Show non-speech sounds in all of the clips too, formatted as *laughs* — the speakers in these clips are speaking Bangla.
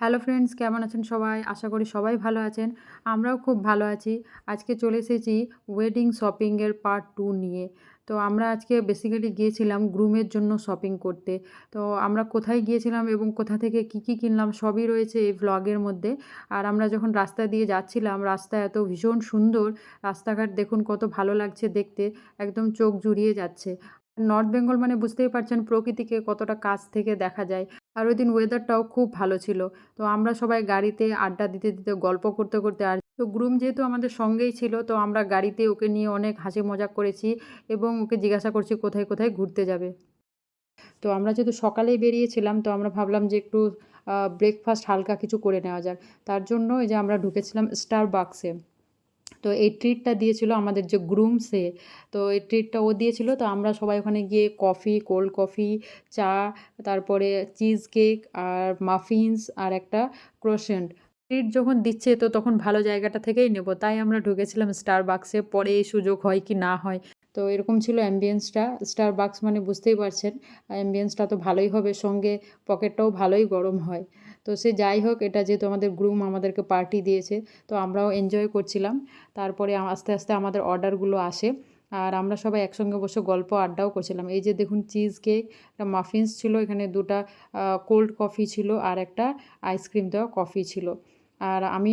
হ্যালো ফ্রেন্ডস কেমন আছেন সবাই? আশা করি সবাই ভালো আছেন। আমরাও খুব ভালো আছি। আজকে চলে এসেছি ওয়েডিং শপিংয়ের পার্ট টু নিয়ে। তো আমরা আজকে বেসিক্যালি গিয়েছিলাম গ্রুমের জন্য শপিং করতে। তো আমরা কোথায় গিয়েছিলাম এবং কোথা থেকে কী কী কিনলাম সবই রয়েছে এই ভ্লগের মধ্যে। আর আমরা যখন রাস্তা দিয়ে যাচ্ছিলাম, রাস্তা এত ভীষণ সুন্দর। রাস্তাঘাট দেখুন কত ভালো লাগছে দেখতে, একদম চোখ জুড়িয়ে যাচ্ছে। নর্থ বেঙ্গল মানে বুঝতেই পারছেন প্রকৃতিকে কতটা কাছ থেকে দেখা যায়। আর ওই দিন ওয়েদারটাও খুব ভালো ছিল। তো আমরা সবাই গাড়িতে আড্ডা দিতে দিতে, গল্প করতে করতে আর তো গ্রুম যেহেতু আমাদের সঙ্গেই ছিল, তো আমরা গাড়িতে ওকে নিয়ে অনেক হাসি মজা করেছি এবং ওকে জিজ্ঞাসা করছি কোথায় কোথায় ঘুরতে যাবে। তো আমরা যেহেতু সকালেই বেরিয়েছিলাম, তো আমরা ভাবলাম যে একটু ব্রেকফাস্ট হালকা কিছু করে নেওয়া যাক। তার জন্য এই যে আমরা ঢুকেছিলাম স্টার বাক্সে তো এই ট্রিটটা দিয়েছিল আমাদের যে গ্রুম সে, তো এই ট্রিটটা ও দিয়েছিল। তো আমরা সবাই ওখানে গিয়ে কফি কোল্ড কফি চা, তারপরে চিজ কেক আর মাফিনস আর একটা ক্রোশেন্ট ট্রিট যখন দিচ্ছে তো তখন ভালো জায়গাটা থেকেই নেব। তাই আমরা ঢুকেছিলাম স্টার বাক্সে পরে এই সুযোগ হয় কি না হয়। তো এরকম ছিল অ্যাম্বিয়েন্সটা স্টার বাক্স মানে বুঝতেই পারছেন অ্যাম্বিয়েন্সটা তো ভালোই হবে। সঙ্গে পকেটটাও ভালোই গরম হয়। তো সে যাই হোক, এটা যেহেতু আমাদের গ্রুম আমাদেরকে পার্টি দিয়েছে, তো আমরাও এনজয় করছিলাম। তারপরে আস্তে আস্তে আমাদের অর্ডারগুলো আসে। আর আমরা সবাই একসঙ্গে বসে গল্প আড্ডাও করছিলাম। এই যে দেখুন চিজ কেক একটা মাফিনস ছিল, এখানে দুটা কোল্ড কফি ছিল আর একটা আইসক্রিম দেওয়া কফি ছিল। আর আমি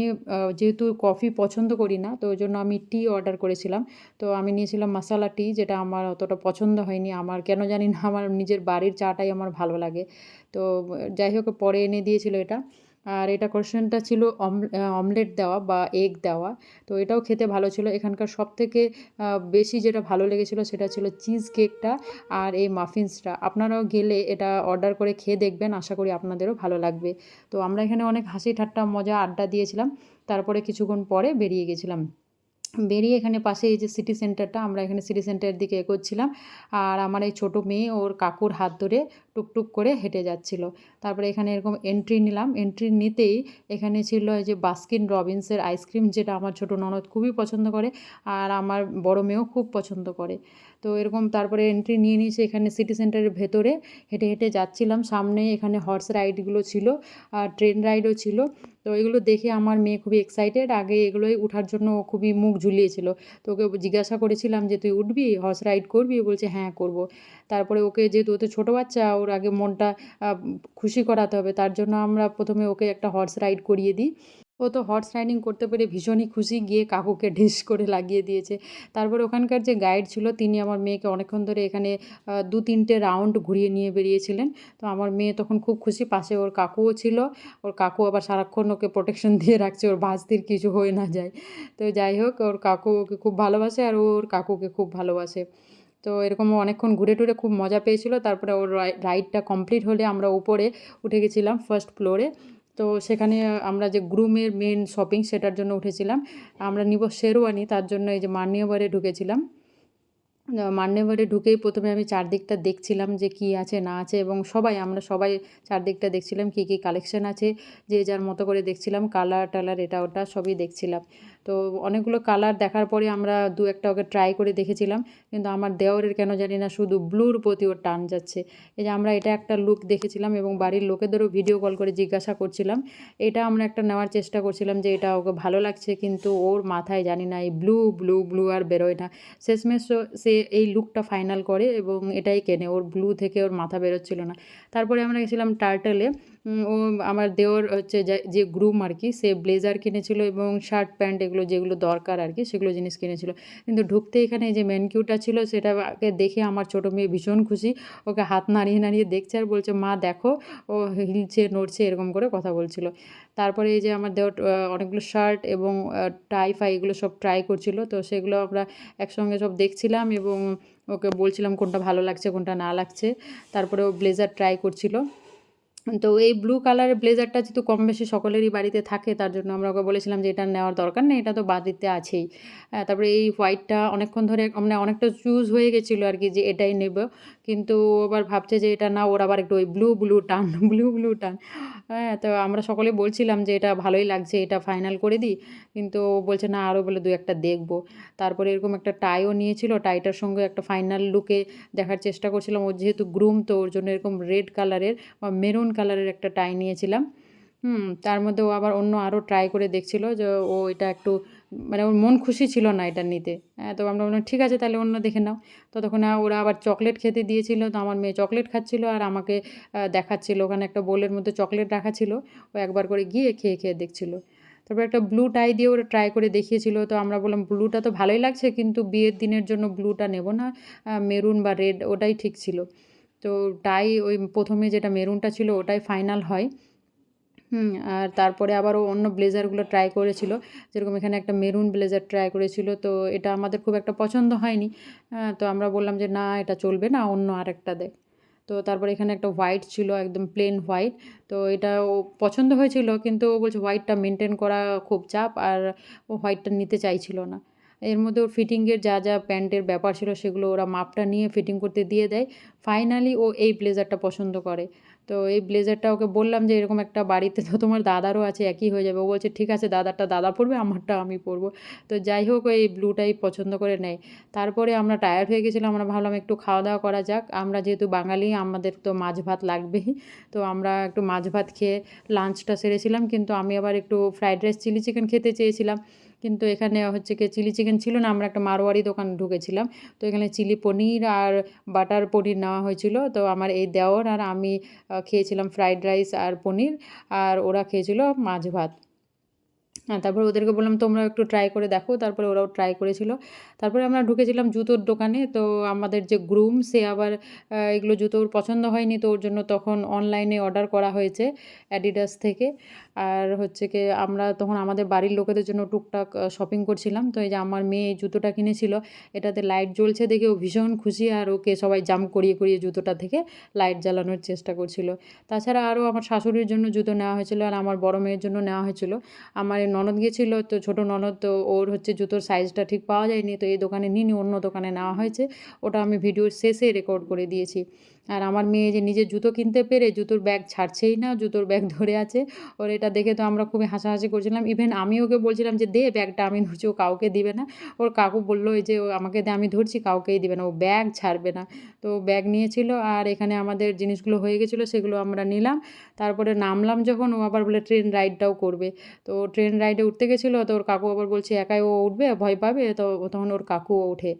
যেহেতু কফি পছন্দ করি না, তো ওই জন্য আমি টি অর্ডার করেছিলাম। তো আমি নিয়েছিলাম মশালা টি যেটা আমার অতটা পছন্দ হয়নি। আমার কেন জানি না, আমার নিজের বাড়ির চাটাই আমার ভালো লাগে। তো যাই হোক, পরে এনে দিয়েছিল এটা। আর এটা কোশ্চেনটা ছিল অমলেট দেওয়া বা এগ দেওয়া। তো এটাও খেতে ভালো ছিল। এখানকার সব থেকে বেশি যেটা ভালো লেগেছিল সেটা ছিল চিজ কেকটা আর এই মাফিন্সটা। আপনারাও গেলে এটা অর্ডার করে খেয়ে দেখবেন। আশা করি আপনাদেরও ভালো লাগবে। তো আমরা এখানে অনেক হাসি ঠাট্টা মজা আড্ডা দিয়েছিলাম। তারপরে কিছুক্ষণ পরে বেরিয়ে গেছিলাম। বেরিয়ে এখানে পাশে এই যে সিটি সেন্টারটা আমরা এখানে সিটি সেন্টারের দিকে এগোচ্ছিলাম। আর আমার এই ছোটো মেয়ে ওর কাকুর হাত ধরে টুকটুক করে হেঁটে যাচ্ছিল। তারপরে এখানে এরকম এন্ট্রি নিলাম। এন্ট্রি নিতেই এখানে ছিল যে বাস্কিন রবিন্সের আইসক্রিম যেটা আমার ছোটো ননদ খুবই পছন্দ করে, আর আমার বড় মেয়েও খুব পছন্দ করে। তো এরকম তারপরে এন্ট্রি নিয়ে নিয়েছি এখানে সিটি সেন্টারের ভেতরে। হেঁটে হেঁটে যাচ্ছিলাম সামনে এখানে হর্স রাইডগুলো ছিল আর ট্রেন রাইডও ছিল। তো এগুলো দেখে আমার মেয়ে খুবই এক্সাইটেড আগে এগুলোই ওঠার জন্য খুবই মুখ ঝুলিয়েছিল। তো ওকে জিজ্ঞাসা করেছিলাম যে, তুই উঠবি? হর্স রাইড করবি? বলছে হ্যাঁ করব। তারপরে ওকে যেহেতু ওতে ছোটো বাচ্চা, ওর আগে মনটা খুশি করাতে হবে। তার জন্য আমরা প্রথমে ওকে একটা হর্স রাইড করিয়ে দিই। ও তো হর্স রাইডিং করতে পেরে ভীষণই খুশি, গিয়ে কাকুকে ঢিস করে লাগিয়ে দিয়েছে। তারপর ওখানকার যে গাইড ছিল, তিনি আমার মেয়েকে অনেকক্ষণ ধরে এখানে দু তিনটে রাউন্ড ঘুরিয়ে নিয়ে বেরিয়েছিলেন। তো আমার মেয়ে তখন খুব খুশি, পাশে ওর কাকুও ছিল। ওর কাকু আবার সারাক্ষণ ওকে প্রোটেকশন *laughs* দিয়ে রাখছে, ওর ভাস্তির কিছু হয়ে না যায়। তো যাই হোক, ওর কাকু ওকে খুব ভালোবাসে আর ওর কাকুকে খুব ভালোবাসে। তো এরকম অনেকক্ষণ ঘুরে টুরে খুব মজা পেয়েছিল। তারপরে ওর রাইডটা কমপ্লিট হলে আমরা উপরে উঠে গেছিলাম ফার্স্ট ফ্লোরে তো সেখানে আমরা যে গ্রুমের মেন শপিং সেটার জন্য উঠেছিলাম। আমরা নিব শেরওয়ানি, তার জন্য এই যে মান্যবারে ঢুকেছিলাম। মান্যবারে ঢুকেই প্রথমে আমি চারদিকটা দেখছিলাম যে কি আছে, না আছে, এবং সবাই, আমরা সবাই চারদিকটা দেখছিলাম কি কি কালেকশন আছে, যে যার মতো করে দেখছিলাম কালার টালার এটা ওটা সবই দেখছিলাম। তো অনেকগুলো কালার দেখার পরে আমরা দু একটা ওকে ট্রাই করে দেখেছিলাম, কিন্তু আমার দেওরের কেন জানি না শুধু ব্লুর প্রতি ওর টান যাচ্ছে। এই যে আমরা এটা একটা লুক দেখেছিলাম এবং বাড়ির লোকেদেরও ভিডিও কল করে জিজ্ঞাসা করছিলাম। এটা আমরা একটা নেওয়ার চেষ্টা করছিলাম যে এটা ওকে ভালো লাগছে, কিন্তু ওর মাথায় জানি না এই ব্লু ব্লু ব্লু আর বেরোয় না। শেষমেশ সে এই লুকটা ফাইনাল করে এবং এটাই কেনে, ওর ব্লু থেকে ওর মাথা বেরোচ্ছিল না। তারপরে আমরা গেছিলাম টার্টেলে ও আমার দেওর হচ্ছে যে গ্রুম আর কি, সে ব্লেজার কিনেছিল এবং শার্ট প্যান্ট এগুলো যেগুলো দরকার আর কি, সেগুলো জিনিস কিনেছিল। কিন্তু ঢুকতে এখানে যে ম্যানকিউটা ছিল, সেটাকে দেখে আমার ছোটো মেয়ে ভীষণ খুশি। ওকে হাত নাড়িয়ে নাড়িয়ে দেখছে আর বলছে, মা, দেখো। ও হিলছে, নড়ছে, এরকম করে কথা বলছিল। তারপরে এই যে আমার দেওয়ার অনেকগুলো শার্ট এবং টাই ফাই এগুলো সব ট্রাই করছিল। তো সেগুলো আমরা একসঙ্গে সব দেখছিলাম এবং ওকে বলছিলাম, কোনটা ভালো লাগছে, কোনটা না লাগছে? তারপরে ও ব্লেজার ট্রাই করছিল। তো এই ব্লু কালারের ব্লেজারটা যেহেতু কম বেশি সকলেরই বাড়িতে থাকে, তার জন্য আমরা ওকে বলেছিলাম যে এটা নেওয়ার দরকার নেই, এটা তো বাড়িতে আছেই। তারপরে এই হোয়াইটটা অনেকক্ষণ ধরে মানে অনেকটা চুজ হয়ে গেছিল আর কি যে এটাই নেব। কিন্তু আবার ভাবছে যে এটা না, ওর আবার একটু ওই ব্লু ব্লু টান *laughs* ব্লু ব্লু টান। হ্যাঁ তো আমরা সকলে বলছিলাম যে এটা ভালোই লাগছে, এটা ফাইনাল করে দিই। কিন্তু বলছে, না আরও বলে দু একটা দেখব। তারপরে এরকম একটা টাইও নিয়েছিল টাইটার সঙ্গে একটা ফাইনাল লুকে দেখার চেষ্টা করছিলাম। ওর যেহেতু গ্রুম তো ওর জন্য এরকম রেড কালারের বা মেরুন কালারের একটা টাই নিয়েছিলাম। হুম, তার মধ্যে ও আবার অন্য আরও ট্রাই করে দেখছিল যে ও এটা একটু মানে ওর মন খুশি ছিল না এটা নিতে। হ্যাঁ তো আমরা বললাম, ঠিক আছে, তাহলে অন্য দেখে নাও। ততক্ষণ ওরা আবার চকলেট খেতে দিয়েছিল। তো আমার মেয়ে চকলেট খাচ্ছিল আর আমাকে দেখাচ্ছিল। ওখানে একটা বোলের মধ্যে চকলেট রাখা ছিল। ও একবার করে গিয়ে খেয়ে খেয়ে দেখছিল। তারপর একটা ব্লু টাই দিয়ে ওরা ট্রাই করে দেখিয়েছিল। তো আমরা বললাম ব্লুটা তো ভালোই লাগছে, কিন্তু বিয়ের দিনের জন্য ব্লুটা নেব না। মেরুন বা রেড ওটাই ঠিক ছিল। তো টাই ওই প্রথমে যেটা মেরুনটা ছিল ওটাই ফাইনাল হয়। হুম, আর তারপরে আবারও অন্য ব্লেজারগুলো ট্রাই করেছিল। যেরকম এখানে একটা মেরুন ব্লেজার ট্রাই করেছিল, তো এটা আমাদের খুব একটা পছন্দ হয়নি। তো আমরা বললাম যে না, এটা চলবে না, অন্য আরেকটা দেখ। তো তারপরে এখানে একটা হোয়াইট ছিল, একদম প্লেন হোয়াইট তো এটা ও পছন্দ হয়েছিল, কিন্তু ও বলছে হোয়াইটটা মেনটেন করা খুব চাপ, আর ও হোয়াইটটা নিতে চাইছিল না। এর মধ্যে ওর ফিটিংয়ের যা যা প্যান্টের ব্যাপার ছিল সেগুলো ওরা মাপটা নিয়ে ফিটিং করতে দিয়ে দেয়। ফাইনালি ও এই ব্লেজারটা পছন্দ করে। তো এই ব্লেজারটা ওকে বললাম যে, এরকম একটা বাড়িতে তো তোমার দাদারও আছে, একই হয়ে যাবে। ও বলছে, ঠিক আছে, দাদারটা দাদা পরবে, আমারটা আমি পরবো। তো যাই হোক এই ব্লুটাই পছন্দ করে নেয়। তারপরে আমরা টায়ার্ড হয়ে গেছিলাম, আমরা ভাবলাম একটু খাওয়া দাওয়া করা যাক। আমরা যেহেতু বাঙালি, আমাদের তো মাছ ভাত লাগবেই। তো আমরা একটু মাছ ভাত খেয়ে লাঞ্চটা সেরেছিলাম, কিন্তু আমি আবার একটু ফ্রাইড রাইস চিলি চিকেন খেতে চেয়েছিলাম। কিন্তু এখানে হচ্ছে কি চিলি চিকেন ছিল না, আমরা একটা মারোয়ারি দোকান ঢুকেছিলাম। তো এখানে চিলি পনির আর বাটার পনির নেওয়া হয়েছিল। তো আমার এই দেওর আর আমি খেয়েছিলাম ফ্রাইড রাইস আর পনির। আর ওরা খেয়েছিল মাছ ভাত। তারপর ওদেরকে বললাম, তোমরা একটু ট্রাই করে দেখো। তারপরে ওরাও ট্রাই করেছিল। তারপরে আমরা ঢুকেছিলাম জুতোর দোকানে। তো আমাদের যে গ্রুম সে আবার এগুলো জুতোর পছন্দ হয়নি। তো ওর জন্য তখন অনলাইনে অর্ডার করা হয়েছে অ্যাডিডাস থেকে। আর হচ্ছে কি, আমরা তখন আমাদের বাড়ির লোকেদের জন্য টুকটাক শপিং করছিলাম। তো এই যে আমার মেয়ে জুতোটা কিনেছিল, এটাতে লাইট জ্বলছে দেখে ও ভীষণ খুশি। আর ওকে সবাই জাম করিয়ে করিয়ে জুতোটা থেকে লাইট জ্বালানোর চেষ্টা করছিল। তাছাড়া আরও আমার শাশুড়ির জন্য জুতো নেওয়া হয়েছিল আর আমার বড় মেয়ের জন্য নেওয়া হয়েছিল। আমার ননদ গিয়েছিল, তো ছোট ননদ তো ওর হচ্ছে জুতোর সাইজটা ঠিক পাওয়া যায়নি, তো এই দোকানে নিনি অন্য দোকানে নেওয়া হয়েছে। ওটা আমি ভিডিওর শেষে রেকর্ড করে দিয়েছি। আর আমার মেয়ে যে নিজের জুতো কিনতে পেরে জুতোর ব্যাগ ছাড়ছেই না, জুতোর ব্যাগ ধরে আছে। ওর এটা দেখে তো আমরা খুবই হাসাহাসি করছিলাম। ইভেন আমি ওকে বলছিলাম যে, দে ব্যাগটা আমি ধরছি, ও কাউকে দিবে না। ওর কাকু বলল, এই যে আমাকে দে, আমি ধরছি, কাউকেই দিবে না, ও ব্যাগ ছাড়বে না। তো ব্যাগ নিয়েছিল আর এখানে আমাদের জিনিসগুলো হয়ে গেছিল, সেগুলো আমরা নিলাম। তারপরে নামলাম যখন, ও আবার বলে, ট্রেন রাইডটাও করবে। তো ট্রেন রাইডে উঠতে গেছিল, তো ওর কাকু আবার বলছে, একাই ও উঠবে, ভয় পাবে? তো তখন ওর কাকুও ওঠে।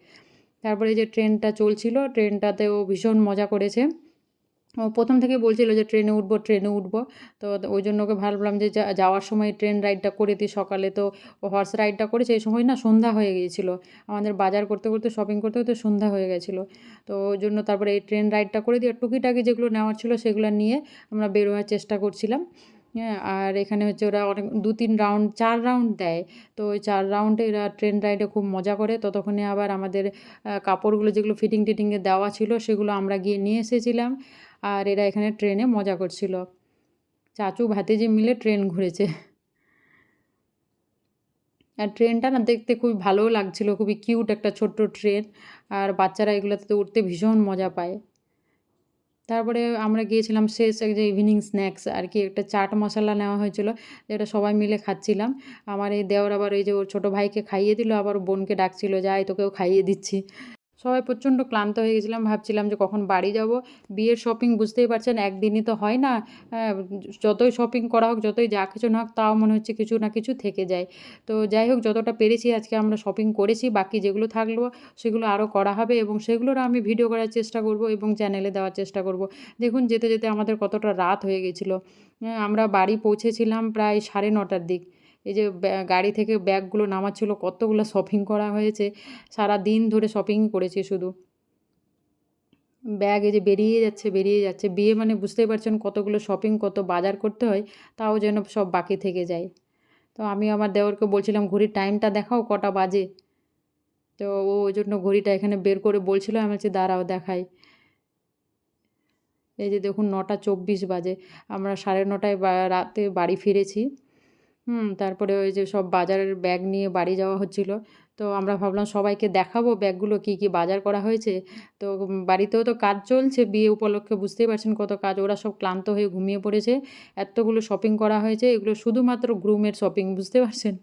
তারপরে যে ট্রেনটা চলছিল, ট্রেনটাতেও ভীষণ মজা করেছে। ও প্রথম থেকে বলছিল যে ট্রেনে উঠবো ট্রেনে উঠবো। তো ওই জন্য ওকে ভাবলাম যে যাওয়ার সময় ট্রেন রাইডটা করে দিই সকালে। তো হর্স রাইডটা করেছে, এই সময় না সন্ধ্যা হয়ে গিয়েছিল। আমাদের বাজার করতে করতে শপিং করতে করতে সন্ধ্যা হয়ে গেছিল। তো ওই জন্য তারপরে এই ট্রেন রাইডটা করে দিয়ে টুকিটাকি যেগুলো নেওয়ার ছিল সেগুলো নিয়ে আমরা বেরোয়ার চেষ্টা করছিলাম। আর এখানে হচ্ছে ওরা অনেক দু তিন রাউন্ড চার রাউন্ড দেয়। তো ওই চার রাউন্ডে এরা ট্রেন রাইডে খুব মজা করে। ততক্ষণে আবার আমাদের কাপড়গুলো যেগুলো ফিটিং টিটিংয়ে দেওয়া ছিল, সেগুলো আমরা গিয়ে নিয়ে এসেছিলাম। আর এরা এখানে ট্রেনে মজা করছিল। চাচু, ভাতিজি মিলে ট্রেন ঘুরেছে। আর ট্রেনটা না দেখতে খুবই ভালোও লাগছিল, খুবই কিউট একটা ছোট্ট ট্রেন আর বাচ্চারা এগুলোতে উঠতে ভীষণ মজা পায়। তারপরে আমরা গিয়েছিলাম শেষ এক যে ইভিনিং স্ন্যাক্স আর কি, একটা চাট মশলা নেওয়া হয়েছিল, যেটা সবাই মিলে খাচ্ছিলাম। আমার এই দেওয়ার আবার এই যে ওর ছোটো ভাইকে খাইয়ে দিল, আবার বোনকে ডাকছিল যাই তোকেও খাইয়ে দিচ্ছি। সবাই প্রচণ্ড ক্লান্ত হয়ে গেছিলাম ভাবছিলাম যে কখন বাড়ি যাব। বিয়ের শপিং বুঝতেই পারছেন একদিনই তো হয় না। হ্যাঁ, যতই শপিং করা হোক যতই যা কিছু না হোক তাও মনে হচ্ছে কিছু না কিছু থেকে যায়। তো যাই হোক যতটা পেরেছি আজকে আমরা শপিং করেছি বাকি যেগুলো থাকল সেগুলো আরও করা হবে এবং সেগুলোর আমি ভিডিও করার চেষ্টা করব এবং চ্যানেলে দেওয়ার চেষ্টা করব। দেখুন যেতে যেতে আমাদের কতটা রাত হয়ে গেছিল। হ্যাঁ, আমরা বাড়ি পৌঁছেছিলাম প্রায় সাড়ে নটার দিক। এই যে গাড়ি থেকে ব্যাগগুলো নামাচ্ছিলো, কতগুলো শপিং করা হয়েছে সারা দিন ধরে শপিং করেছি শুধু। ব্যাগ এই যে বেরিয়ে যাচ্ছে বেরিয়ে যাচ্ছে, বিয়ে মানে বুঝতেই পারছেন কতগুলো শপিং কত বাজার করতে হয়, তাও যেন সব বাকি থেকে যায়। তো আমি আমার দেওরকে বলছিলাম, ঘড়ির টাইমটা দেখাও, কটা বাজে? তো ও ওই জন্য ঘড়িটা এখানে বের করে বলছিল, আমি হচ্ছে দাঁড়াও, দেখাই। এই যে দেখুন, নটা চব্বিশ বাজে, আমরা সাড়ে নটায় রাতে বাড়ি ফিরেছি। হুম, তারপরে ওই যে সব বাজারের ব্যাগ নিয়ে বাড়ি যাওয়া হচ্ছিল। তো আমরা ভাবলাম সবাইকে দেখাবো ব্যাগগুলো কী কী বাজার করা হয়েছে। তো বাড়িতেও তো কাজ চলছে, বিয়ে উপলক্ষে বুঝতেই পারছেন কত কাজ। ওরা সব ক্লান্ত হয়ে ঘুমিয়ে পড়েছে। এতগুলো শপিং করা হয়েছে, এগুলো শুধুমাত্র গ্রুমের শপিং বুঝতে পারছেন?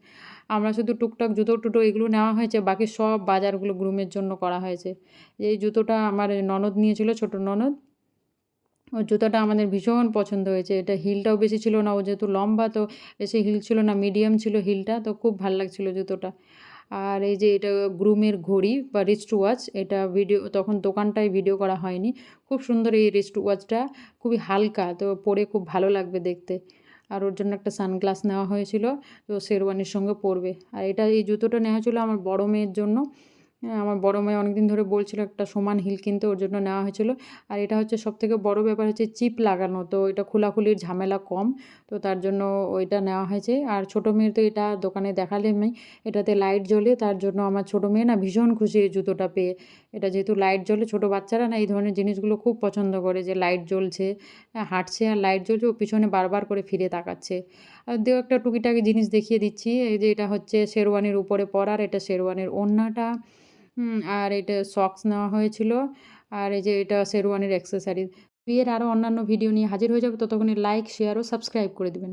আমরা শুধু টুকটাক জুতো টুটো এগুলো নেওয়া হয়েছে, বাকি সব বাজারগুলো গ্রুমের জন্য করা হয়েছে। এই জুতোটা আমার ননদ নিয়েছিল, ছোট ননদ। ওর জুতোটা আমাদের ভীষণ পছন্দ হয়েছে। এটা হিলটাও বেশি ছিল না, ও যেহেতু লম্বা তো বেশি হিল ছিল না, মিডিয়াম ছিল হিলটা, তো খুব ভালো লাগছিল জুতোটা। আর এই যে এটা গ্রুমের ঘড়ি বা রিস্ট ওয়াচ এটা ভিডিও তখন দোকানটায় ভিডিও করা হয়নি। খুব সুন্দর এই রিস্ট ওয়াচটা খুবই হালকা, তো পরে খুব ভালো লাগবে দেখতে। আর ওর জন্য একটা সানগ্লাস নেওয়া হয়েছিল, তো শেরওয়ানির সঙ্গে পরবে। আর এটা এই জুতোটা নেওয়া হয়েছিল আমার বড় মেয়ের জন্য। আমার বড় মেয়ে অনেক দিন ধরে বলছিল একটা সমান হিল কিনতে ওর জন্য নেওয়া হয়েছিল। আর এটা হচ্ছে সবথেকে বড় ব্যাপার হচ্ছে চিপ লাগানো তো এটা খোলাখুলির ঝামেলা কম তো তার জন্য ওইটা নেওয়া হয়েছে। আর ছোটো মেয়ের তো এটা দোকানে দেখালে আমি এটাতে লাইট জ্বলে তার জন্য আমার ছোটো মেয়ে না ভীষণ খুশি এই জুতোটা পেয়ে। এটা যেহেতু লাইট জ্বলে ছোটো বাচ্চারা না এই ধরনের জিনিসগুলো খুব পছন্দ করে যে লাইট জ্বলছে হ্যাঁ, হাঁটছে আর লাইট জ্বলছে ও পিছনে বারবার করে ফিরে তাকাচ্ছে। আর দেও একটা টুকিটাকি জিনিস দেখিয়ে দিচ্ছি এই যে এটা হচ্ছে শেরওয়ানির উপরে পরার এটা শেরওয়ানির ওড়নাটা আর এটা সক্স নেওয়া হয়েছিল। আর এই যে এটা শেরওয়ানির অ্যাক্সেসারিজ বিয়ের আরও অন্যান্য ভিডিও নিয়ে হাজির হয়ে যাবে, ততক্ষণে লাইক শেয়ার ও সাবস্ক্রাইব করে দেবেন।